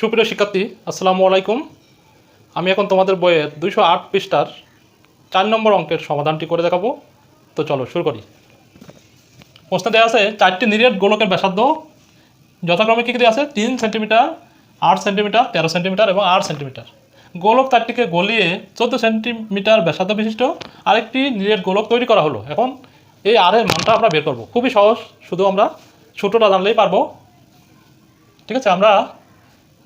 সুপ্রিয় শিক্ষার্থী, আসসালামু আলাইকুম। আমি এখন তোমাদের বইয়ের দুইশো আট পৃষ্ঠার চার নম্বর অঙ্কের সমাধানটি করে দেখাবো। তো চলো শুরু করি। প্রশ্ন দেওয়া আছে, চারটি নিরেট গোলকের ব্যাসার্ধ যথাক্রমে কী কী দেওয়া আছে? তিন সেন্টিমিটার, আট সেন্টিমিটার, তেরো সেন্টিমিটার এবং আট সেন্টিমিটার। গোলক চারটিকে গলিয়ে চোদ্দ সেন্টিমিটার ব্যাসার্ধ বিশিষ্ট আরেকটি নিরেট গোলক তৈরি করা হলো। এখন এই আরের মানটা আমরা বের করব। খুবই সহজ, শুধু আমরা ছোটোটা জানলেই পারব। ঠিক আছে, আমরা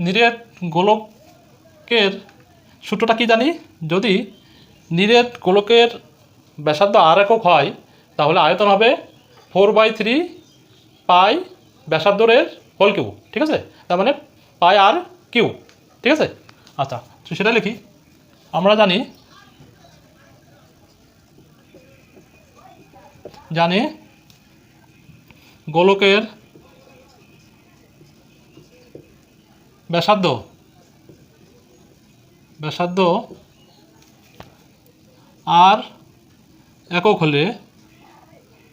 নিরেট গোলকের সূত্রটা কি জানি? যদি নিরেট গোলকের ব্যাসার্ধ আর একক হয়, তাহলে আয়তন হবে ফোর বাই থ্রি পাই ব্যাসার্ধের হোল কিউ ঠিক আছে? তার মানে পাই আর কিউ ঠিক আছে? আচ্ছা তো সেটা লিখি। আমরা জানি জানি গোলকের ব্যাসার্ধ। ব্যাসার্ধ আর একক হলে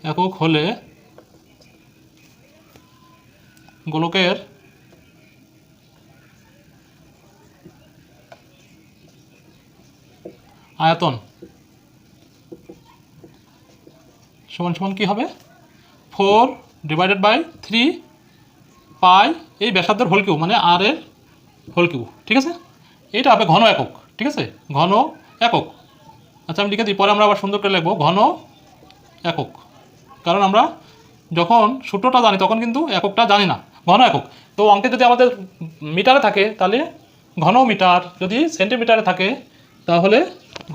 একক হলে গোলকের আয়তন সমান সমান কী হবে? Four divided by three pi এই ব্যাসার্ধের হোল কিউ মানে আর এর হোল কিউ ঠিক আছে? এইটা হবে ঘন একক, ঠিক আছে? ঘন একক। আচ্ছা আমি লিখে দিই, পরে আমরা আবার সুন্দর করে লিখব, ঘন একক। কারণ আমরা যখন সূত্রটা জানি, তখন কিন্তু এককটা জানি না, ঘন একক। তো অঙ্কে যদি আমাদের মিটারে থাকে, তাহলে ঘন মিটার যদি সেন্টিমিটারে থাকে, তাহলে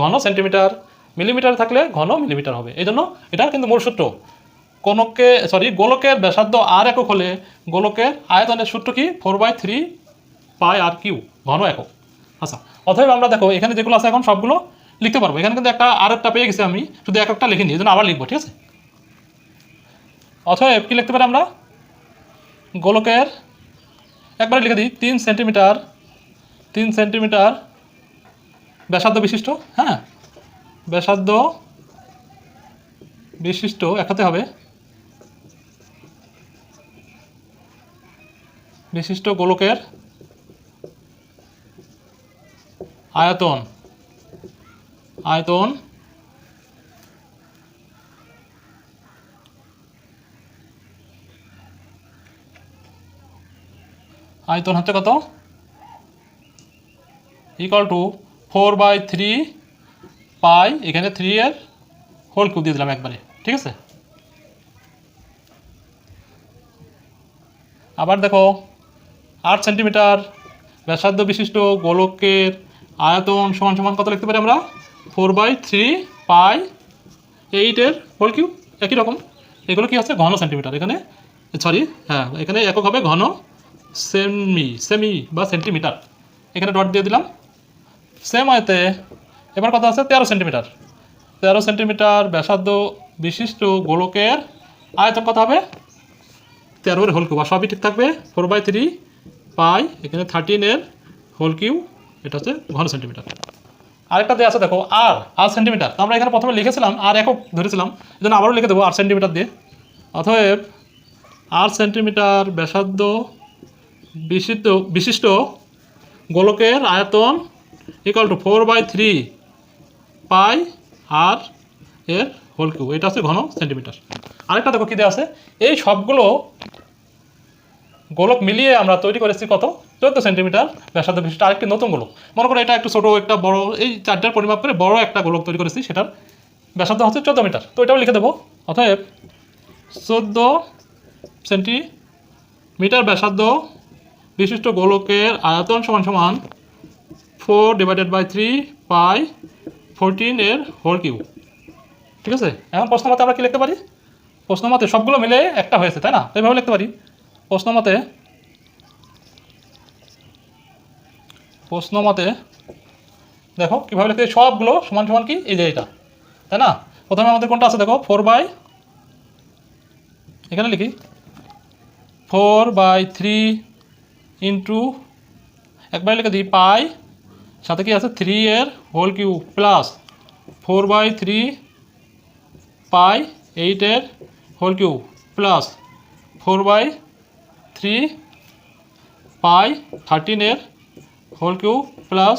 ঘন সেন্টিমিটার, মিলিমিটারে থাকলে ঘন মিলিমিটার হবে। এই জন্য এটা কিন্তু মূল সূত্র। কোনকে সরি গোলকের ব্যাসার্ধ আর একক হলে গোলকের আয়তনের সূত্র কি? Four by three pi R cube ঘন একক। আচ্ছা অতএব আমরা দেখো, এখানে যেগুলো আছে এখন সবগুলো লিখতে পারব। এখানে কিন্তু একটা আর একটা পেয়ে গেছি আমি, শুধু এককটা লিখিনি এই জন্য আবার লিখব, ঠিক আছে? অতএব কী লিখতে পারি আমরা? গোলকের, একবারে লিখে দিই, তিন সেন্টিমিটার তিন সেন্টিমিটার ব্যাসার্ধ বিশিষ্ট হ্যাঁ? ব্যাসার্ধ বিশিষ্ট একসাথে হবে। বিশিষ্ট গোলকের আয়তন আয়তন আয়তন হচ্ছে কত? Equal to four by three pi এখানে থ্রি এর হোল কিউব দিয়ে দিলাম একবারে, ঠিক আছে? আবার দেখো আট সেন্টিমিটার ব্যাসার্ধ বিশিষ্ট গোলকের আয়তন সমান সমান কত লিখতে পারি আমরা? ফোর বাই থ্রি পাই এইটের হোল কিউব? একই রকম। এগুলো কি আছে? ঘন সেন্টিমিটার। এখানে সরি হ্যাঁ এখানে একক হবে ঘন সেমি সেমি বা সেন্টিমিটার। এখানে ডট দিয়ে দিলাম। সেম আয়তে, এবার কথা আছে? তেরো সেন্টিমিটার। তেরো সেন্টিমিটার ব্যাসার্ধ বিশিষ্ট গোলকের আয়তন কত হবে? তেরোর হোল কিউ আর সবই ঠিক থাকবে? ফোর বাই থ্রি পাই, এখানে থার্টিনের হোল কিউ এটা হচ্ছে ঘন সেন্টিমিটার আরেকটা দিয়ে আছে, দেখো আর আর সেন্টিমিটার তো আমরা এখানে প্রথমে লিখেছিলাম আর একক ধরেছিলাম এই জন্য আবারও লিখে দেবো আর সেন্টিমিটার দিয়ে। অতএব আর সেন্টিমিটার ব্যাসার্ধ বিশিষ্ট বিশিষ্ট গোলকের আয়তন equal to four by three pi R এর হোল কিউ এটা হচ্ছে ঘন সেন্টিমিটার আরেকটা দেখো কী দেওয়া আছে, এই সবগুলো গোলক মিলিয়ে আমরা তৈরি করেছি কত? চোদ্দ সেন্টিমিটার ব্যাসার্ধ বিশিষ্ট আরেকটি নতুন গোলক। মনে করো এটা একটু ছোটো, একটা বড়, এই চারটার পরিমাপ করে বড় একটা গোলক তৈরি করেছি, সেটার ব্যাসার্ধ হচ্ছে চোদ্দ মিটার। তো এটাও লিখে দেবো। অতএব চোদ্দ সেন্টিমিটার ব্যাসার্ধ বিশিষ্ট গোলকের আয়তন সমান সমান four divided by three pi fourteen এর হোল কিউ ঠিক আছে? এখন প্রশ্ন মতে আমরা কী লিখতে পারি? প্রশ্ন মতে সবগুলো মিলে একটা হয়েছে, তাই না? এইভাবে লিখতে পারি। প্রশ্ন মতে প্রশ্ন মতে দেখো কীভাবে লিখতে? সবগুলো সমান সমান কি? এই যে এটা, তাই না? প্রথমে আমাদের কোনটা আছে দেখো? ফোর বাই, এখানে লিখি। ফোর বাই থ্রি ইন্টু, একবার লিখে দিই, পাই, সাথে কি আছে? থ্রি এর whole cube plus four by three pi এইটের whole cube plus four by three pi থার্টিনের whole cube plus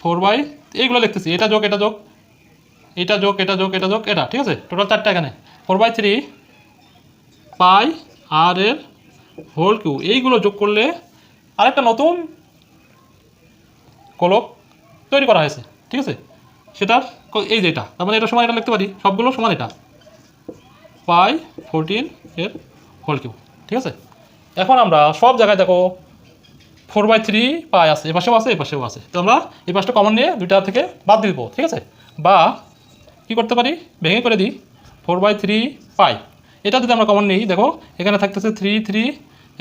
four by এইগুলো লিখতেছি। এটা যোগ এটা যোগ এটা যোগ এটা যোগ এটা যোগ, এটা, ঠিক আছে? টোটাল চারটা এখানে। Four by three pi R এর হোল কিউ এইগুলো যোগ করলে আরেকটা নতুন কলক তৈরি করা হয়েছে, ঠিক আছে? সেটার এই যে এটা, তার মানে এটা সমান এটা লিখতে পারি, সবগুলো সমান এটা। পাই ফোরটিন এর হোল কিউ ঠিক আছে? এখন আমরা সব জায়গায় দেখো ফোর বাই থ্রি পাই আছে, এ পাশেও আছে, এ পাশেও আছে। তো আমরা এই পাশটা কমন নিয়ে দুইটা থেকে বাদ দিয়ে দেবো, ঠিক আছে? বা কি করতে পারি? ভেঙে করে দিই ফোর বাই থ্রি পাই। এটা যদি আমরা কমন নিই, দেখো, এখানে থাকতেছে থ্রি থ্রি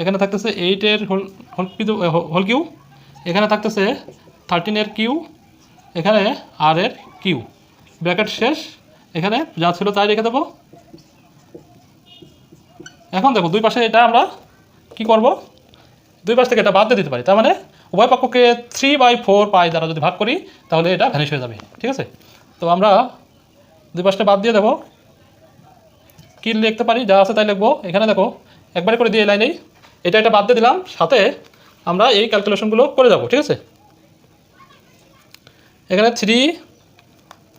এখানে থাকতেছে এইটের হোল হোল হোল কিউ এখানে থাকতেছে থার্টিনের কিউ এখানে আর এর কিউ ব্র্যাকেট শেষ, এখানে যা ছিল তাই রেখে দেবো। এখন দেখো, দুই পাশে এটা আমরা কি করব? দুই পাশ থেকে এটা বাদ দিয়ে দিতে পারি। তার মানে উভয় পক্ষকে থ্রি বাই ফোর পাই দ্বারা যদি ভাগ করি, তাহলে এটা ভ্যানিশ হয়ে যাবে। ঠিক আছে? তো আমরা দুই পাশটা বাদ দিয়ে দেবো। কী লিখতে পারি? যা আছে তাই লিখব। এখানে দেখো, একবারে করে দিয়ে লাইনেই এটা এটা বাদ দিয়ে দিলাম। সাথে আমরা এই ক্যালকুলেশনগুলো করে যাব, ঠিক আছে? এখানে থ্রি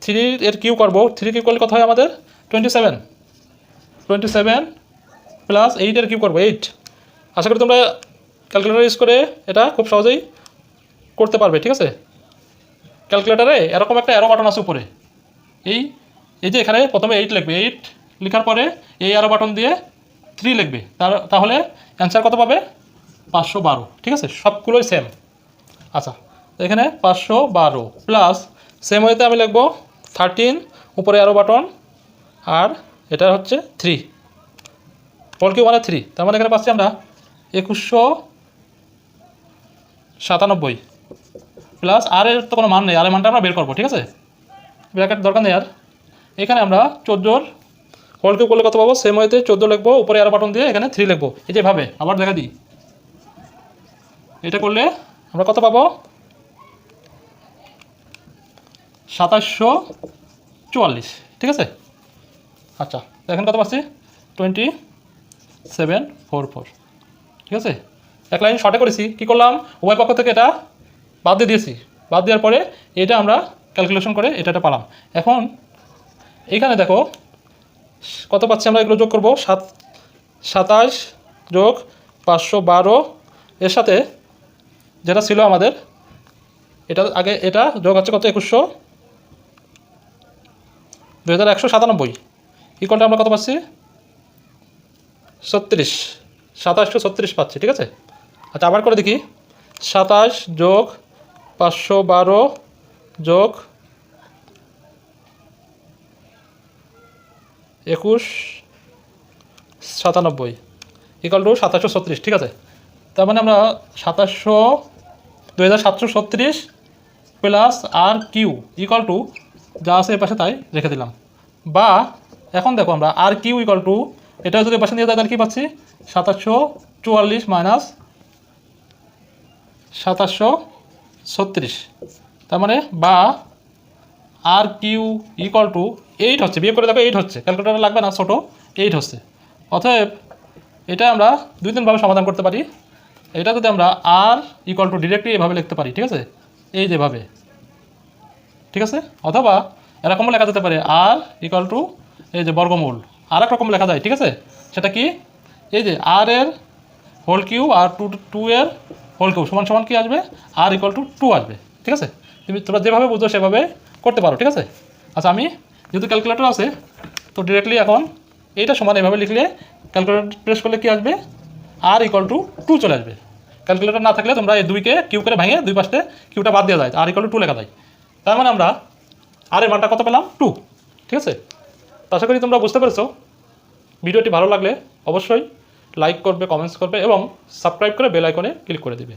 থ্রি এর কিউ করব। থ্রি কিউ করলে কত হয় আমাদের? Twenty seven twenty seven plus এইটের কিউ করব এইট আশা করি তোমরা ক্যালকুলেটার ইউজ করে এটা খুব সহজেই করতে পারবে, ঠিক আছে? ক্যালকুলেটারে এরকম একটা অ্যারো বাটন আছে উপরে। এই এই যে এখানে প্রথমে এইট লিখবে। এইট লেখার পরে এই অ্যারো বাটন দিয়ে থ্রি লিখবে। তার, তাহলে অ্যান্সার কত পাবে? পাঁচশো বারো, ঠিক আছে? সবগুলোই সেম আচ্ছা এখানে পাঁচশো বারো প্লাস সেম ওয়েতে আমি লিখব থার্টিন উপরে অ্যারো বাটন আর এটা হচ্ছে থ্রি পল কিউ থ্রি তার মানে এখানে পাচ্ছি আমরা একুশশো সাতানব্বই। প্লাস আর এর তো কোনো মান নেই আর মানটা আমরা বের করব, ঠিক আছে? ব্র্যাকেট দরকার নেই আর। এখানে আমরা চোদ্দোর হোল কিউ করলে কত পাবো? সেম ওয়েতে চোদ্দ লিখব, উপরে আর বাটন দিয়ে এখানে থ্রি লিখব। এই যেভাবে আবার দেখা দিই। এটা করলে আমরা কত পাবো? সাতাশশো চুয়াল্লিশ, ঠিক আছে? আচ্ছা এখন কত পাচ্ছি? টোয়েন্টি সেভেন ফোর ফোর ঠিক আছে? এক লাইন শর্টে করেছি। কী করলাম? উভয় পক্ষ থেকে এটা বাদ দিয়ে দিয়েছি। বাদ দেওয়ার পরে এটা আমরা ক্যালকুলেশন করে এটা এটা পালাম। এখন এইখানে দেখো, কত পাচ্ছি আমরা? এগুলো যোগ করব। সাত, সাতাশ যোগ পাঁচশো বারো। এর সাথে যেটা ছিল আমাদের, এটা আগে এটা যোগ হচ্ছে কত? একুশশো। দু হাজার একশো সাতানব্বই। ইকলটা আমরা কত পাচ্ছি? ছত্রিশ। সাতাশশো ছত্রিশ পাচ্ছি, ঠিক আছে? আচ্ছা আবার করে দেখি। সাতাশ যোগ পাঁচশো বারো যোগ একুশ সাতানব্বই ইকাল টু সাতাশশো ছত্রিশ, ঠিক আছে? তার মানে আমরা সাতাশশো দু হাজার সাতশো ছত্রিশ plus R cube equal to যা আছে এ পাশে তাই রেখে দিলাম। বা এখন দেখো আমরা আর কিউ ইকাল টু এটা যদি পাশে নিয়ে যায়, তাহলে কী পাচ্ছি? সাতাশশো চুয়াল্লিশ মাইনাস সাতাশশো ছত্রিশ। তার মানে বা R cube equal to eight হচ্ছে। বিয়ে করে দেখো এইট হচ্ছে। ক্যালকুলেটার লাগবে না, ছোটো। এইট হচ্ছে। অতএব এটা আমরা দুই তিনভাবে সমাধান করতে পারি। এটা যদি আমরা আর ইকুয়াল টু ডিরেক্টলি এভাবে লিখতে পারি, ঠিক আছে? এই যেভাবে। ঠিক আছে? অথবা এরকমও লেখা যেতে পারে, আর ইকুয়াল টু এই যে বর্গমূল। আর রকম লেখা যায়, ঠিক আছে? সেটা কি? এই যে আর এর whole cube R two two এর হোল কিউ সমান সমান কি আসবে? আর ইকুয়াল টু টু আসবে, ঠিক আছে? তুমি তোমরা যেভাবে বুঝো সেভাবে করতে পারো, ঠিক আছে? আচ্ছা আমি যেহেতু ক্যালকুলেটর আছে, তো ডিরেক্টলি এখন এইটা সমান এভাবে লিখলে ক্যালকুলেটর প্রেস করলে কি আসবে? আর ইকুয়াল টু টু চলে আসবে। ক্যালকুলেটর না থাকলে তোমরা এই দুইকে কিউ করে ভেঙে দুই পাশে কিউটা বাদ দেওয়া যায় আর ইকুয়াল টু টু লেখা যায়। তার মানে আমরা আর এর মানটা কত পেলাম? টু ঠিক আছে? আশা করি তোমরা বুঝতে পেরেছ। ভিডিওটি ভালো লাগলে অবশ্যই লাইক করবে কমেন্টস করবে এবং সাবস্ক্রাইব করে বেল আইকনে ক্লিক করে দিবে।